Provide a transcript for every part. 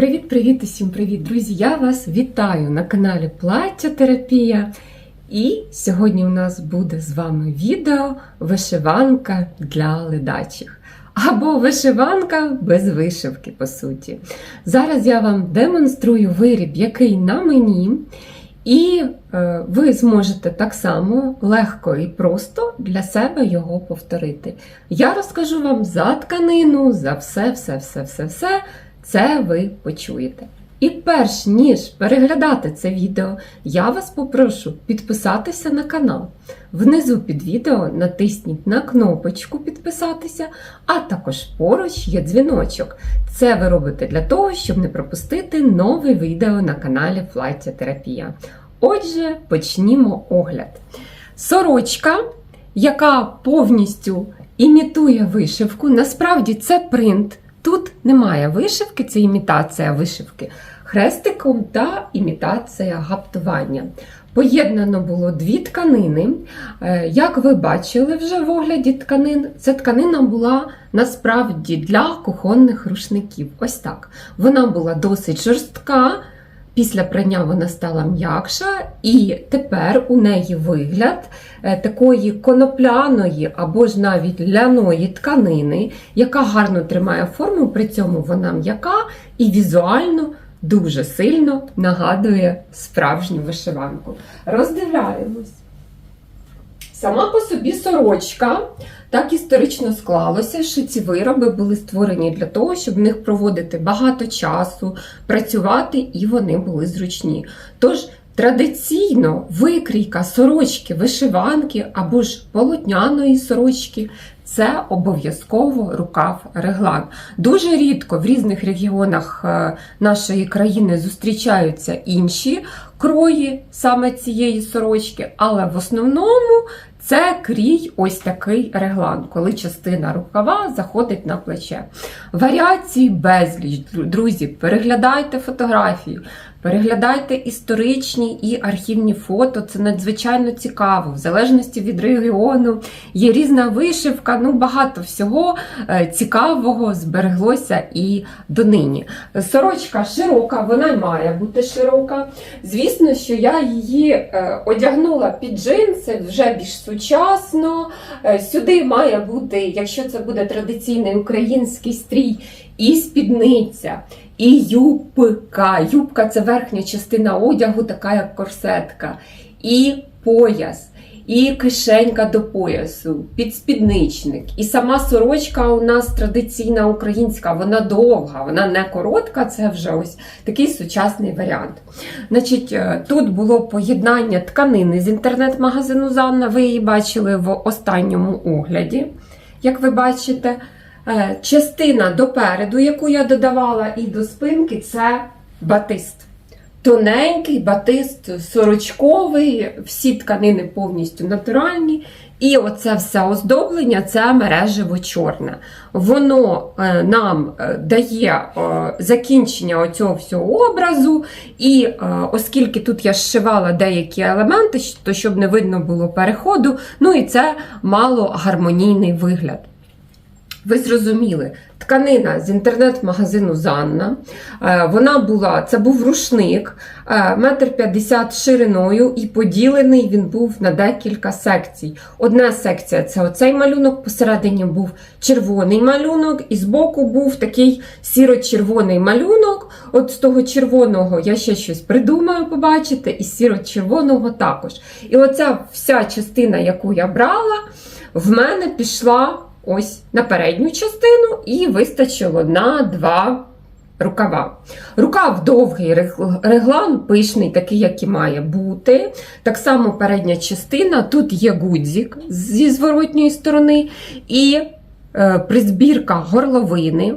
Привіт-привіт усім привіт, друзі! Я вас вітаю на каналі Плаття Терапія. І сьогодні у нас буде з вами відео вишиванка для ледачих. Або вишиванка без вишивки, по суті. Зараз я вам демонструю виріб, який на мені. І е, ви зможете так само легко і просто для себе його повторити. Я розкажу вам за тканину, за все, все, все, все, все. Це ви почуєте. І перш ніж переглядати це відео, я вас попрошу підписатися на канал. Внизу під відео натисніть на кнопочку підписатися, а також поруч є дзвіночок. Це ви робите для того, щоб не пропустити нове відео на каналі Флаття Терапія. Отже, почнімо огляд. Сорочка, яка повністю імітує вишивку, насправді це принт. Тут немає вишивки, це імітація вишивки хрестиком та імітація гаптування. Поєднано було дві тканини. Е, Як ви бачили вже в огляді тканин, ця тканина була насправді для кухонних рушників. Ось так. Вона була досить жорстка. Після прання вона стала м'якша, і тепер у неї вигляд е, такої конопляної або ж навіть ляної тканини, яка гарно тримає форму, при цьому вона м'яка і візуально дуже сильно нагадує справжню вишиванку. Роздивляємось. Сама по собі сорочка. Так історично склалося, що ці вироби були створені для того, щоб в них проводити багато часу, працювати, і вони були зручні. Тож традиційно викрійка сорочки, вишиванки або ж полотняної сорочки це обов'язково рукав реглан. Дуже рідко в різних регіонах е, нашої країни зустрічаються інші крої саме цієї сорочки, але в основному це крій ось такий реглан, коли частина рукава заходить на плече. Варіації безліч, друзі, переглядайте фотографії, переглядайте історичні і архівні фото. Це надзвичайно цікаво. В залежності від регіону є різна вишивка, ну багато всього е, цікавого збереглося і донині. Сорочка широка, вона має бути широка. Звісно, що я її е, одягнула під джинси вже більш сучасно. Е, Сюди має бути, якщо це буде традиційний український стрій, і спідниця, і юбка. Юбка це верхня частина одягу, така як корсетка, і пояс. І кишенька до поясу, підспідничник. І сама сорочка у нас традиційна українська, вона довга, вона не коротка, це вже ось такий сучасний варіант. Значить, е, Тут було поєднання тканини з інтернет-магазину Занна. Ви її бачили в останньому огляді, як ви бачите. Е, Частина допереду, яку я додавала, і до спинки це батист. Тоненький батист сорочковий, всі тканини повністю натуральні. І оце все оздоблення це мережево чорне. Воно е, нам е, дає закінчення оцього всього образу. І оскільки тут я зшивала деякі елементи, то щоб не видно було переходу, ну і це мало гармонійний вигляд. Ви зрозуміли, тканина з інтернет-магазину Занна. Е, Вона була, це був рушник, е, метр п'ятдесят шириною, і поділений він був на декілька секцій. Одна секція це оцей малюнок, посередині був червоний малюнок, і збоку був такий сіро-червоний малюнок. От з того червоного я ще щось придумаю, побачите, і сіро-червоного також. І оця вся частина, яку я брала, в мене пішла ось на передню частину і вистачило на два рукава. Рукав довгий, реглан пишний, такий, як і має бути. Так само передня частина, тут є гудзик зі зворотньої сторони, і е, призбірка горловини.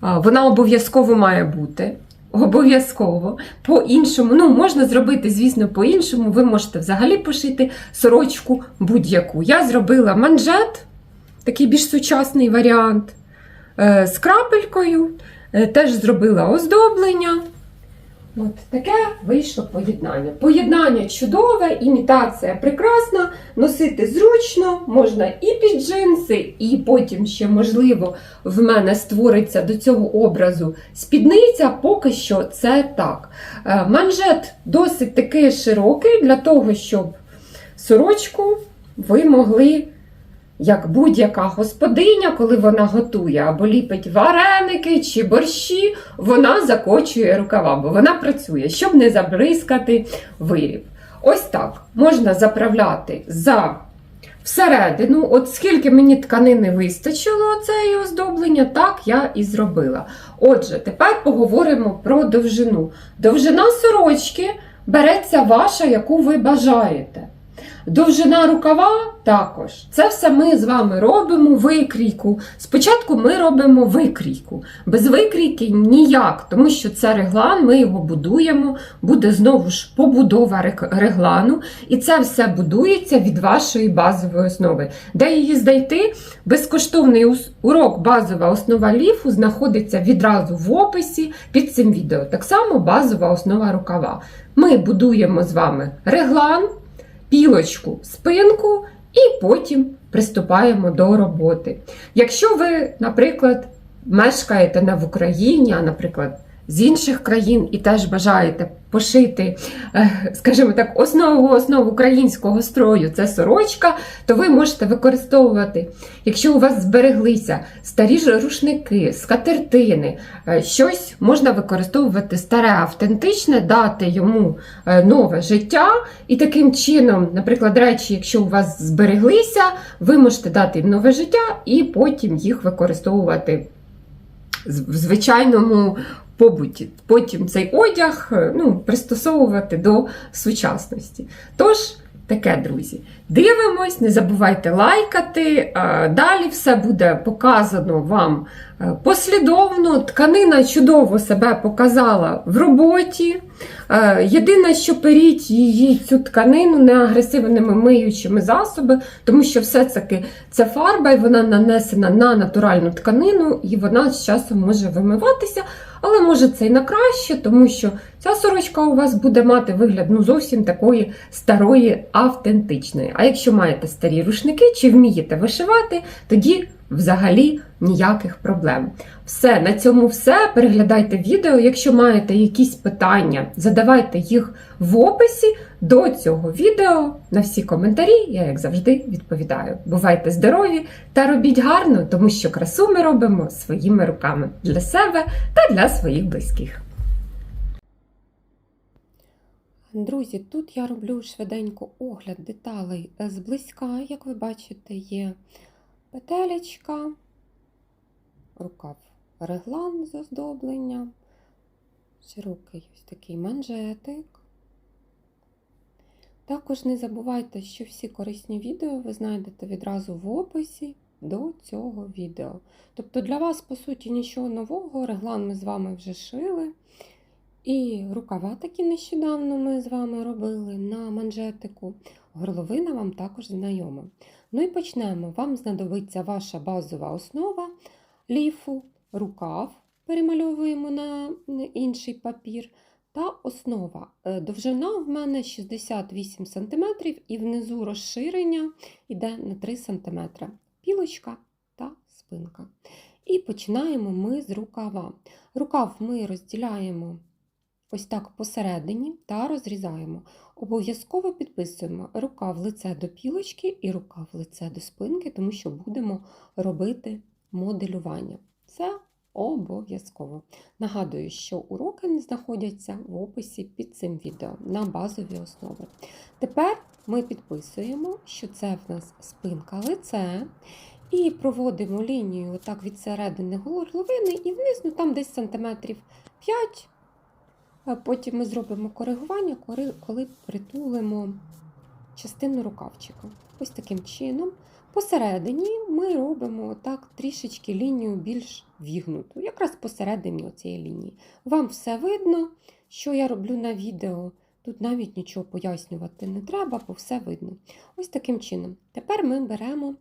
Вона обов'язково має бути. Обов'язково. По-іншому, ну, можна зробити, звісно, по-іншому. Ви можете взагалі пошити сорочку будь-яку. Я зробила манжет такий більш сучасний варіант. е, З крапелькою. Е, Теж зробила оздоблення. От таке вийшло поєднання. Поєднання чудове, імітація прекрасна, носити зручно, можна і під джинси, і потім ще, можливо, в мене створиться до цього образу спідниця. Поки що це так. Е, Манжет досить такий широкий для того, щоб сорочку ви могли. Як будь-яка господиня, коли вона готує або ліпить вареники чи борщі, вона закочує рукава, бо вона працює, щоб не забризкати виріб. Ось так можна заправляти за всередину. От скільки мені тканини вистачило цієї оздоблення, так я і зробила. Отже, тепер поговоримо про довжину. Довжина сорочки береться ваша, яку ви бажаєте. Довжина рукава також. Це все ми з вами робимо викрійку. Спочатку ми робимо викрійку. Без викрійки ніяк, тому що це реглан, ми його будуємо, буде знову ж побудова реглану, і це все будується від вашої базової основи. Де її знайти? Безкоштовний урок базова основа ліфу знаходиться відразу в описі під цим відео. Так само базова основа рукава. Ми будуємо з вами реглан пілочку, спинку і потім приступаємо до роботи. Якщо ви, наприклад, мешкаєте не в Україні, а, наприклад, з інших країн і теж бажаєте пошити, е, скажімо так, основу основу українського строю це сорочка, то ви можете використовувати, якщо у вас збереглися старі ж рушники, скатертини, е, щось можна використовувати старе, автентичне, дати йому е, нове життя, і таким чином, наприклад, речі, якщо у вас збереглися, ви можете дати їм нове життя і потім їх використовувати в звичайному побуті. Потім цей одяг е, ну, пристосовувати до сучасності. Тож, таке, друзі. Дивимось, не забувайте лайкати. Далі все буде показано вам послідовно. Тканина чудово себе показала в роботі. Е, Єдине, що періть її цю тканину не агресивними миючими засоби, тому що все-таки це фарба, і вона нанесена на натуральну тканину, і вона з часом може вимиватися. Але може це і на краще, тому що ця сорочка у вас буде мати вигляд ну, зовсім такої старої, автентичної. А якщо маєте старі рушники чи вмієте вишивати, тоді взагалі ніяких проблем. Все, на цьому все. Переглядайте відео. Якщо маєте якісь питання, задавайте їх в описі до цього відео. На всі коментарі я, як завжди, відповідаю. Бувайте здорові та робіть гарно, тому що красу ми робимо своїми руками для себе та для своїх близьких. Друзі, тут я роблю швиденько огляд деталей зблизька. Як ви бачите, є петелечка, рукав реглан з оздоблення, широкий ось такий манжетик. Також не забувайте, що всі корисні відео ви знайдете відразу в описі до цього відео. Тобто для вас, по суті, нічого нового, реглан ми з вами вже шили. І рукава такі нещодавно ми з вами робили на манжетику. Горловина вам також знайома. Ну і почнемо. Вам знадобиться ваша базова основа ліфу, рукав, перемальовуємо на інший папір. Та основа. Е, Довжина в мене 68 см і внизу розширення йде на 3 см. Пілочка та спинка. І починаємо ми з рукава. Рукав ми розділяємо ось так посередині та розрізаємо. Обов'язково підписуємо рукав лице до пілочки і рукав лице до спинки, тому що будемо робити моделювання. Це обов'язково. Нагадую, що уроки знаходяться в описі під цим відео на базові основи. Тепер ми підписуємо, що це в нас спинка лице. І проводимо лінію отак від середини горловини і вниз, ну там десь сантиметрів 5. Потім ми зробимо коригування, коли притулимо частину рукавчика. Ось таким чином. Посередині ми робимо так трішечки лінію більш вігнуту, якраз посередині цієї лінії. Вам все видно, що я роблю на відео. Тут навіть нічого пояснювати не треба, бо все видно. Ось таким чином. Тепер ми беремо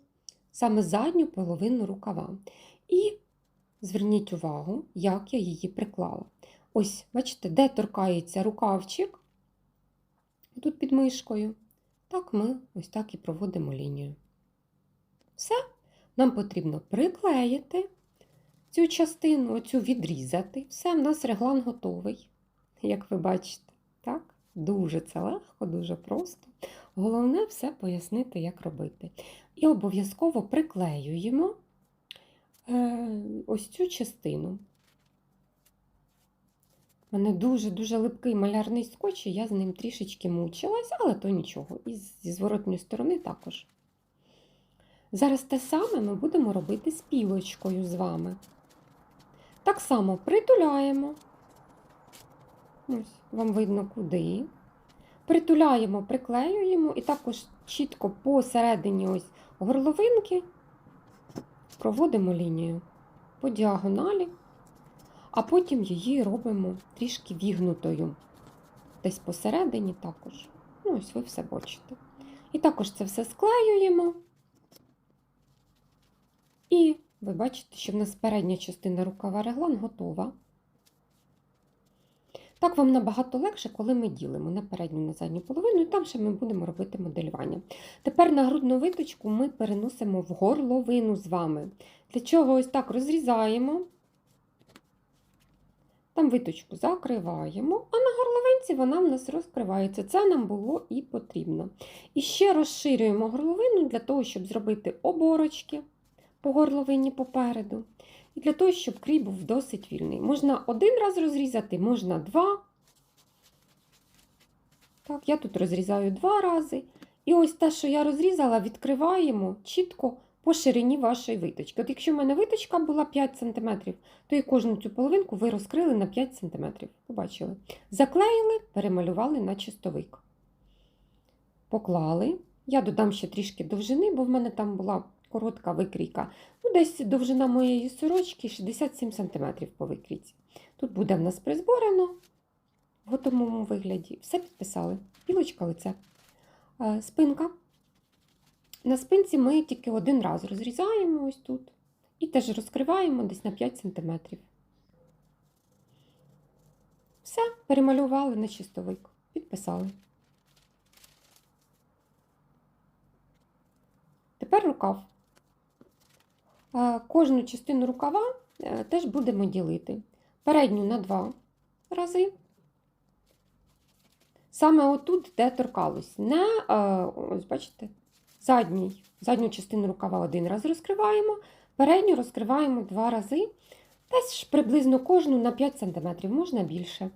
саме задню половину рукава. І зверніть увагу, як я її приклала. Ось, бачите, де торкається рукавчик, тут під мишкою, так ми ось так і проводимо лінію. Все, нам потрібно приклеїти цю частину, оцю відрізати. Все, в нас реглан готовий, як ви бачите. Так? Дуже це легко, дуже просто. Головне все пояснити, як робити. І обов'язково приклеюємо е, ось цю частину. У мене дуже-дуже липкий малярний скотч, і я з ним трішечки мучилась, але то нічого. І зі зворотньої сторони також. Зараз те саме ми будемо робити з пілочкою з вами. Так само притуляємо. Ось, вам видно куди. Притуляємо, приклеюємо і також чітко посередині ось горловинки проводимо лінію по діагоналі, а потім її робимо трішки вігнутою. Десь посередині також. Ну, ось ви все бачите. І також це все склеюємо. І ви бачите, що в нас передня частина рукава реглан готова. Так вам набагато легше, коли ми ділимо на передню на задню половину, і там ще ми будемо робити моделювання. Тепер на грудну виточку ми переносимо в горловину з вами. Для чого ось так розрізаємо, там виточку закриваємо, а на горловинці вона в нас розкривається. Це нам було і потрібно. І ще розширюємо горловину для того, щоб зробити оборочки по горловині попереду. І для того, щоб крій був досить вільний. Можна один раз розрізати, можна два. Так, я тут розрізаю два рази. І ось те, що я розрізала, відкриваємо чітко по ширині вашої виточки. От якщо в мене виточка була 5 см, то і кожну цю половинку ви розкрили на 5 см. Побачили? Заклеїли, перемалювали на чистовик. Поклали. Я додам ще трішки довжини, бо в мене там була коротка викрійка. Ну, Десь довжина моєї сорочки 67 см по викрійці. Тут буде в нас призборено в готовому вигляді. Все підписали. Пілочка, лице. Е, Спинка. На спинці ми тільки один раз розрізаємо ось тут. І теж розкриваємо десь на 5 см. Все, перемалювали на чистовик. Підписали. Тепер рукав. Е, Кожну частину рукава е, теж будемо ділити. Передню на два рази. Саме отут, де торкалось. Не, е, ось бачите, задній, задню частину рукава один раз розкриваємо, передню розкриваємо два рази. Десь приблизно кожну на 5 см, можна більше.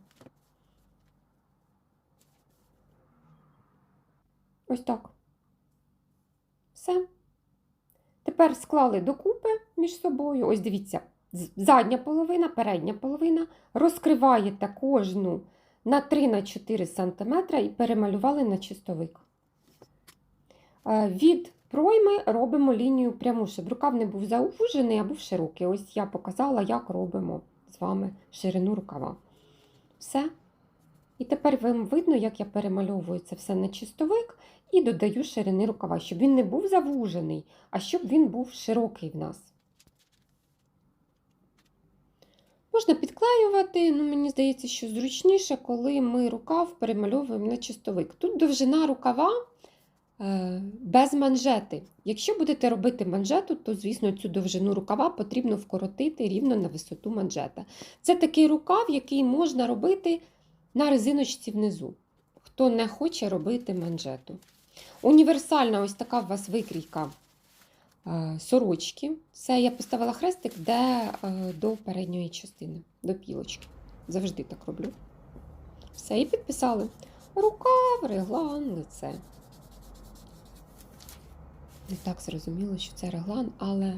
Ось так. Все. Тепер склали докупи між собою. Ось дивіться, задня половина, передня половина. Розкриваєте кожну на 3-4 см і перемалювали на чистовик. Е, Від пройми робимо лінію пряму, щоб рукав не був заужений, а був широкий. Ось я показала, як робимо з вами ширину рукава. Все. І тепер вам видно, як я перемальовую це все на чистовик і додаю ширини рукава, щоб він не був завужений, а щоб він був широкий в нас. Можна підклеювати, ну мені здається, що зручніше, коли ми рукав перемальовуємо на чистовик. Тут довжина рукава без манжети. Якщо будете робити манжету, то, звісно, цю довжину рукава потрібно вкоротити рівно на висоту манжета. Це такий рукав, який можна робити на резиночці внизу. Хто не хоче робити манжету. Універсальна ось така у вас викрійка е, сорочки. Це я поставила хрестик, де е, до передньої частини, до пілочки. Завжди так роблю. Все, і підписали. Рукав, реглан, лице. Не так зрозуміло, що це реглан, але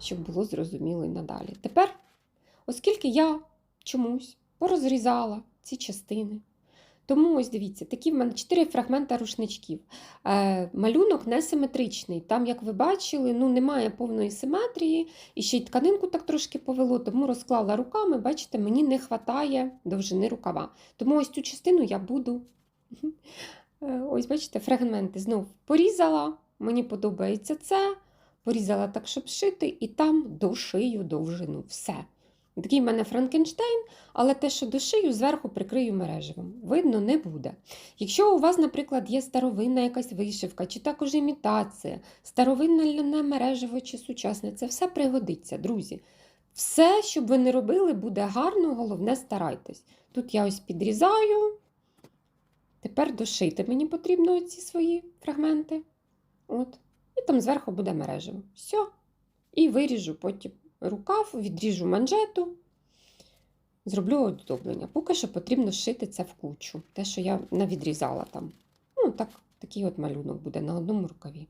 щоб було зрозуміло і надалі. Тепер, оскільки я чомусь порозрізала ці частини, тому ось дивіться, такі в мене 4 фрагмента рушничків. Е, малюнок несиметричний. Там, як ви бачили, ну, немає повної симетрії, і ще й тканинку так трошки повело, тому розклала руками, бачите, мені не вистачає довжини рукава. Тому ось цю частину я буду. Е, Ось, бачите, фрагменти знов порізала. Мені подобається це. Порізала так, щоб шити, і там дошию довжину. Все. Такий в мене Франкенштейн, але те, що дошию, зверху прикрию мереживом. Видно, не буде. Якщо у вас, наприклад, є старовинна якась вишивка, чи також імітація, старовинна старовинне мережево чи сучасне, це все пригодиться, друзі. Все, що б ви не робили, буде гарно, головне старайтесь. Тут я ось підрізаю. Тепер дошити мені потрібно ці свої фрагменти. От. І там зверху буде мережево. Все. І виріжу потім рукав, відріжу манжету, зроблю оздоблення. Поки що потрібно шити це в кучу. Те, що я навідрізала там. Ну, так, такий от малюнок буде на одному рукаві.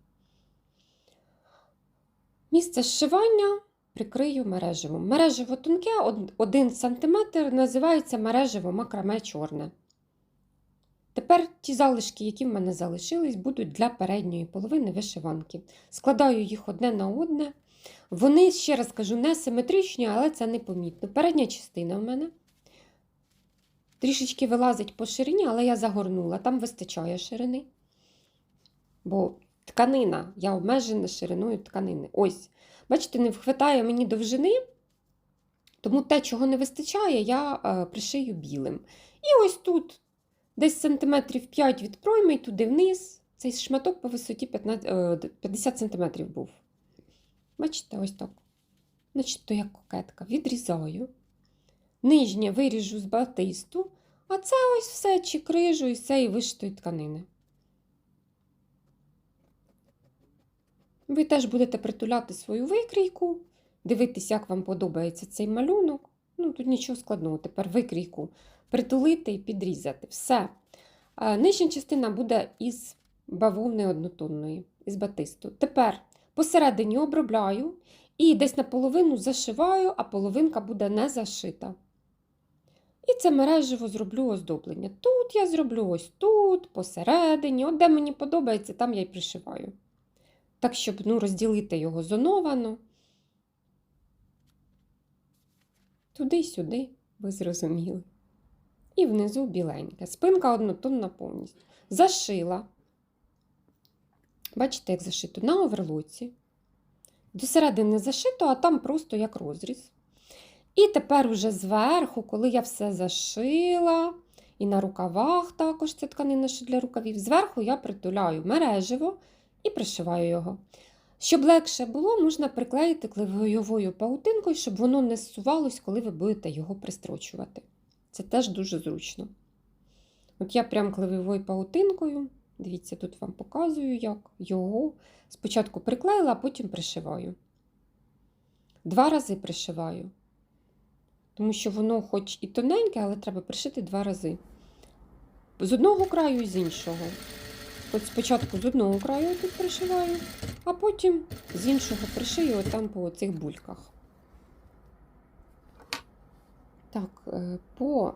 Місце зшивання прикрию мереживом. Мереживо тонке, 1 см, називається мереживо макраме чорне. Тепер ті залишки, які в мене залишились, будуть для передньої половини вишиванки. Складаю їх одне на одне. Вони, ще раз кажу, не симетричні, але це непомітно. Передня частина в мене трішечки вилазить по ширині, але я загорнула, там вистачає ширини. Бо тканина, я обмежена шириною тканини. Ось, бачите, не вхватає мені довжини, тому те, чого не вистачає, я е, пришию білим. І ось тут. Десь сантиметрів 5 від пройми і туди вниз. Цей шматок по висоті 15, 50 см був. Бачите, ось так. Значить, то як кокетка. Відрізаю. Нижнє виріжу з батисту, а це ось все чи крижу і все і вишитої тканини. Ви теж будете притуляти свою викрійку, дивитись, як вам подобається цей малюнок. Ну, тут нічого складного. Тепер викрійку притулити і підрізати. Все. Нижня частина буде із бавовни однотонної, із батисту. Тепер посередині обробляю і десь наполовину зашиваю, а половинка буде не зашита. І це мережево зроблю оздоблення. Тут я зроблю ось тут, посередині, от де мені подобається, там я й пришиваю. Так, щоб ну, розділити його зоновано. Туди-сюди, ви зрозуміли. І внизу біленьке. Спинка однотонна повністю. Зашила. Бачите, як зашито на оверлоці. До середини зашито, а там просто як розріз. І тепер уже зверху, коли я все зашила, і на рукавах також ця тканина що для рукавів, зверху я притуляю мереживо і пришиваю його. Щоб легше було, можна приклеїти клейовою паутинкою, щоб воно не зсувалось, коли ви будете його пристрочувати. Це теж дуже зручно. От я прям клевовою паутинкою, дивіться, тут вам показую, як його спочатку приклеїла, а потім пришиваю. Два рази пришиваю. Тому що воно, хоч і тоненьке, але треба пришити два рази. З одного краю і з іншого. От спочатку з одного краю тут пришиваю, а потім з іншого пришию отам по цих бульках. Так, е, по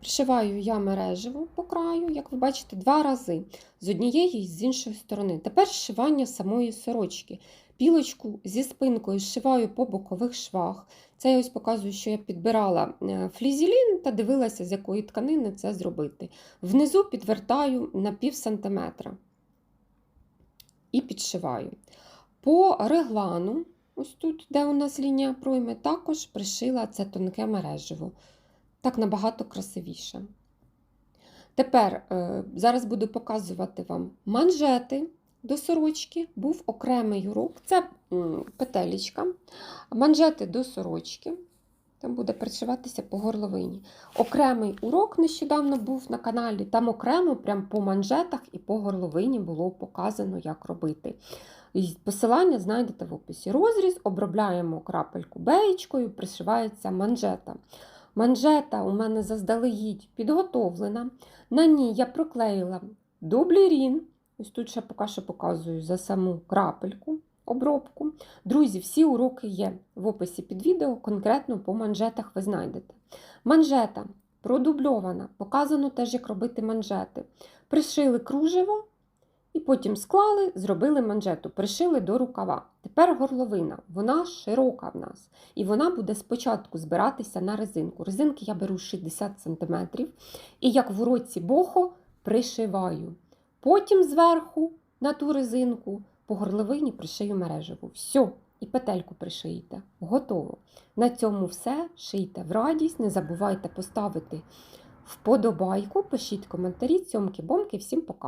пришиваю я мережево по краю, як ви бачите, два рази з однієї і з іншої сторони. Тепер зшивання самої сорочки. Пілочку зі спинкою зшиваю по бокових швах. Це я ось показую, що я підбирала е, флізелін та дивилася, з якої тканини це зробити. Внизу підвертаю на пів сантиметра і підшиваю. По реглану Ось тут, де у нас лінія пройми, також пришила це тонке мереживо. Так набагато красивіше. Тепер, е, зараз буду показувати вам манжети до сорочки. Був окремий урок, це петелечка. Манжети до сорочки. Там буде пришиватися по горловині. Окремий урок нещодавно був на каналі, там окремо, прям по манжетах і по горловині було показано, як робити. Посилання знайдете в описі. Розріз, обробляємо крапельку беєчкою, пришивається манжета. Манжета у мене заздалегідь підготовлена. На ній я проклеїла дублірін. Ось тут ще поки що показую за саму крапельку обробку. Друзі, всі уроки є в описі під відео, конкретно по манжетах ви знайдете. Манжета продубльована, показано теж, як робити манжети. Пришили кружево. І потім склали, зробили манжету, пришили до рукава. Тепер горловина, вона широка в нас. І вона буде спочатку збиратися на резинку. Резинки я беру 60 см. І як в уроці бохо пришиваю. Потім зверху на ту резинку по горловині пришию мережеву. Все, і петельку пришиєте. Готово. На цьому все. Шийте в радість. Не забувайте поставити вподобайку, пишіть коментарі, цьомки-бомки. Всім пока!